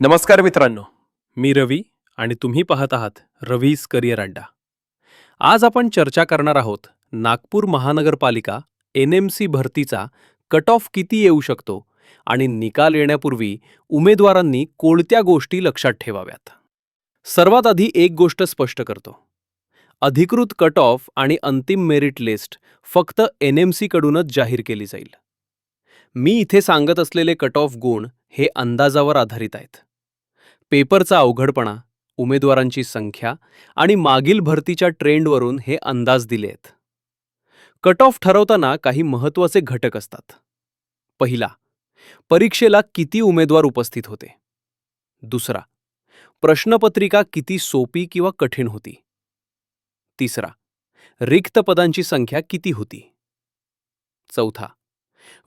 नमस्कार मित्रांनो मी रवी आणि तुम्ही पाहत आहात रवीज करिअर अड्डा. आज आपण चर्चा करणार आहोत नागपूर महानगरपालिका एन एम सी भरतीचा कट ऑफ किती येऊ शकतो आणि निकाल येण्यापूर्वी उमेदवारांनी कोणत्या गोष्टी लक्षात ठेवाव्यात? सर्वात आधी एक गोष्ट स्पष्ट करतो. अधिकृत कट ऑफ आणि अंतिम मेरिट लिस्ट फक्त एन एम सीकडूनच जाहीर केली जाईल. मी इथे सांगत असलेले कट ऑफ गुण हे अंदाजावर आधारित आहेत. पेपरचा अवघडपणा उमेदवारांची संख्या आणि मागील भरतीच्या ट्रेंडवरून हे अंदाज दिले आहेत. कट ऑफ ठरवताना काही महत्त्वाचे घटक असतात. पहिला परीक्षेला किती उमेदवार उपस्थित होते? दुसरा प्रश्नपत्रिका किती सोपी किंवा कठीण होती? तिसरा रिक्त पदांची संख्या किती होती? चौथा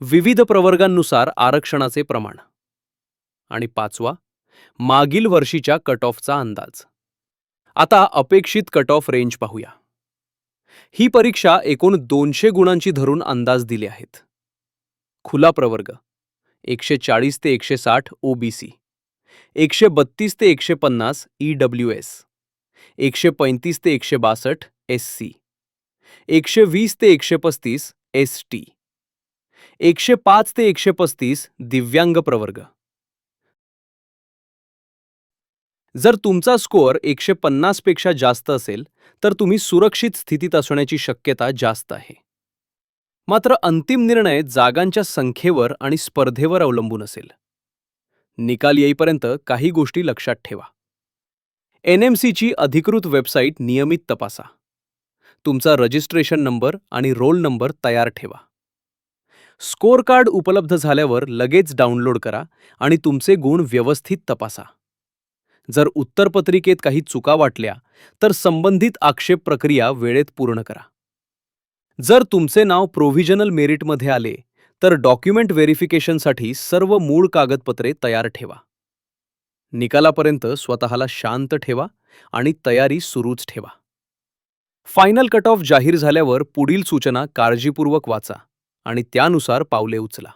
विविध प्रवर्गांनुसार आरक्षणाचे प्रमाण. आणि पाचवा मागील वर्षीच्या कट ऑफचा अंदाज. आता अपेक्षित कट ऑफ रेंज पाहूया. ही परीक्षा एकूण दोनशे गुणांची धरून अंदाज दिले आहेत. खुला प्रवर्ग एकशे चाळीस ते एकशे साठ ओबीसी एकशे बत्तीस ते एकशे पन्नास ई डब्ल्यू एस एकशे पैंतीस ते एकशे बासष्ट एस सी एकशे वीस ते एकशे पस्तीस एस टी एकशे पाच ते एकशे पस्तीस दिव्यांग प्रवर्ग. जर तुमचा स्कोअर एकशे पन्नासपेक्षा जास्त असेल तर तुम्ही सुरक्षित स्थितीत असण्याची शक्यता जास्त आहे. मात्र अंतिम निर्णय जागांच्या संख्येवर आणि स्पर्धेवर अवलंबून असेल. निकाल येईपर्यंत काही गोष्टी लक्षात ठेवा. एनएमसीची अधिकृत वेबसाईट नियमित तपासा. तुमचा रजिस्ट्रेशन नंबर आणि रोल नंबर तयार ठेवा. स्कोअर कार्ड उपलब्ध झाल्यावर लगेच डाउनलोड करा आणि तुमचे गुण व्यवस्थित तपासा. जर उत्तरपत्रिकेत काही चुका वाटल्या तर संबंधित आक्षेप प्रक्रिया वेळेत पूर्ण करा. जर तुमचे नाव प्रोव्हिजनल मेरिटमध्ये आले तर डॉक्युमेंट व्हेरिफिकेशनसाठी सर्व मूळ कागदपत्रे तयार ठेवा. निकालापर्यंत स्वतःला शांत ठेवा आणि तयारी सुरूच ठेवा. फायनल कट ऑफ जाहीर झाल्यावर पुढील सूचना काळजीपूर्वक वाचा आणि त्यानुसार पावले उचला.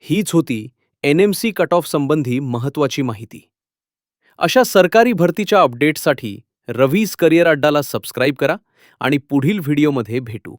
हीच होती एनएमसी कट ऑफ संबंधी महत्त्वाची माहिती. अशा सरकारी भरतीच्या अपडेट्ससाठी रवीज करिअर अड्डाला सबस्क्राईब करा आणि पुढील व्हिडिओमध्ये भेटू.